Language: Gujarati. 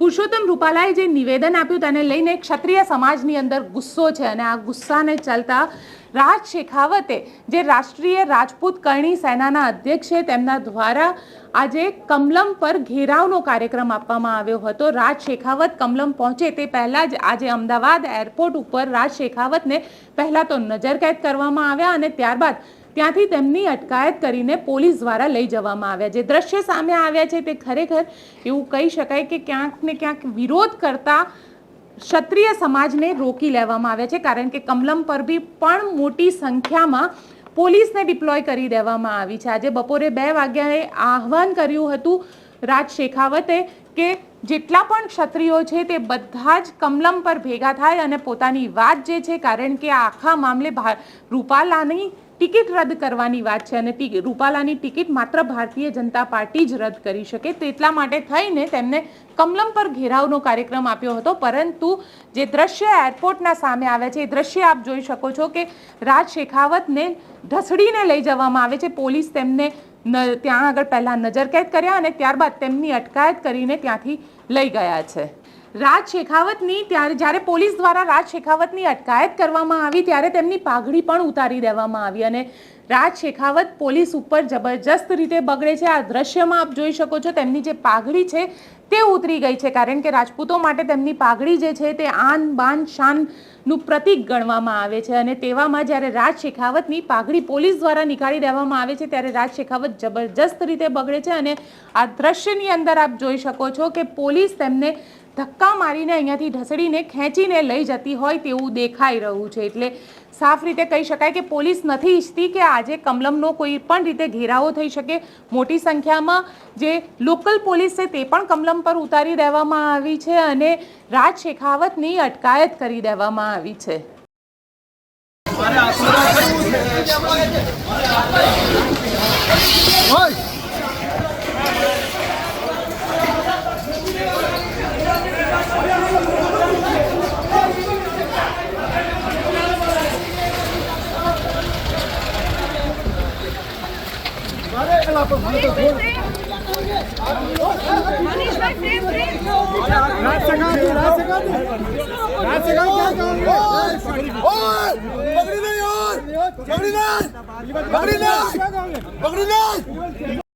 પુરુષોત્તમ રૂપાલાએ જે નિવેદન આપ્યું તેને લઈને ક્ષત્રિય સમાજની અંદર ગુસ્સો છે અને આ ગુસ્સાને ચાલતા રાજ શેખાવતે જે રાષ્ટ્રીય રાજપૂત કરણી સેનાના અધ્યક્ષ છે તેમના દ્વારા આજે કમલમ પર ઘેરાવનો કાર્યક્રમ આપવામાં આવ્યો હતો. રાજ શેખાવત કમલમ પહોંચે તે પહેલાં જ આજે અમદાવાદ એરપોર્ટ ઉપર રાજ શેખાવતને પહેલાં તો નજરકેદ કરવામાં આવ્યા અને ત્યારબાદ ત્યાંથી તેમની અટકાયત કરીને પોલીસ દ્વારા લઈ જવામાં આવ્યા. જે દ્રશ્ય સામે આવ્યા છે તે ખરેખર એવું કહી શકાય કે ક્યાંક ને ક્યાંક વિરોધ કરતા ક્ષત્રિય સમાજને રોકી લેવામાં આવ્યા છે, કારણ કે કમલમ પર બી પણ મોટી સંખ્યામાં પોલીસને ડિપ્લોય કરી દેવામાં આવી છે. આજે બપોરે બે વાગ્યાએ આહવાન કર્યું હતું રાજ શેખાવતે કે જેટલા પણ ક્ષત્રિયો છે તે બધા જ કમલમ પર ભેગા થાય અને પોતાની વાત જે છે, કારણ કે આખા મામલે રૂપાલાની ટિકિટ રદ કરવાની વાત છે અને રૂપાલાની ટિકિટ માત્ર ભારતીય જનતા પાર્ટી જ રદ કરી શકે તો એટલા માટે થઈને તેમને કમલમ પર ઘેરાવનો કાર્યક્રમ આપ્યો હતો. પરંતુ જે દ્રશ્ય એરપોર્ટના સામે આવે છે, એ દ્રશ્ય આપ જોઈ શકો છો કે રાજ શેખાવતને ઢસડીને લઈ જવામાં આવે છે. પોલીસ તેમને ત્યાં આગળ પહેલાં નજરકેદ કર્યા અને ત્યારબાદ તેમની અટકાયત કરીને ત્યાંથી લઈ ગયા છે. રાજ શેખાવતની ત્યારે જ્યારે પોલીસ દ્વારા રાજ શેખાવતની અટકાયત કરવામાં આવી, ત્યારે તેમની પાઘડી પણ ઉતારી દેવામાં આવી અને રાજ શેખાવત પોલીસ ઉપર જબરજસ્ત રીતે બગડે છે. આ દ્રશ્યમાં આપ જોઈ શકો છો તેમની જે પાઘડી છે તે ઉતરી ગઈ છે. કારણ કે રાજપૂતો માટે તેમની પાઘડી જે છે તે આન બાન શાનનું પ્રતીક ગણવામાં આવે છે અને તેવામાં જ્યારે રાજ શેખાવતની પાઘડી પોલીસ દ્વારા નીકાળી દેવામાં આવે છે, ત્યારે રાજ શેખાવત જબરજસ્ત રીતે બગડે છે અને આ દ્રશ્યની અંદર આપ જોઈ શકો છો કે પોલીસ તેમને ધક્કા મારીને અહીંયાથી ઢસડીને ખેંચીને લઈ જતી હોય તેવું દેખાઈ રહ્યું છે. એટલે સાફ રીતે કહી શકાય કે પોલીસ નથી ઈચ્છતી કે આજે કમલમનો કોઈ પણ રીતે ઘેરાવો થઈ શકે. મોટી સંખ્યામાં જે લોકલ પોલીસ છે તે પણ કમલમ પર ઉતારી દેવામાં આવી છે અને રાજ શેખાવતની અટકાયત કરી દેવામાં આવી છે. મનીષભાઈ પકડી લે પકડી લે પકડી લે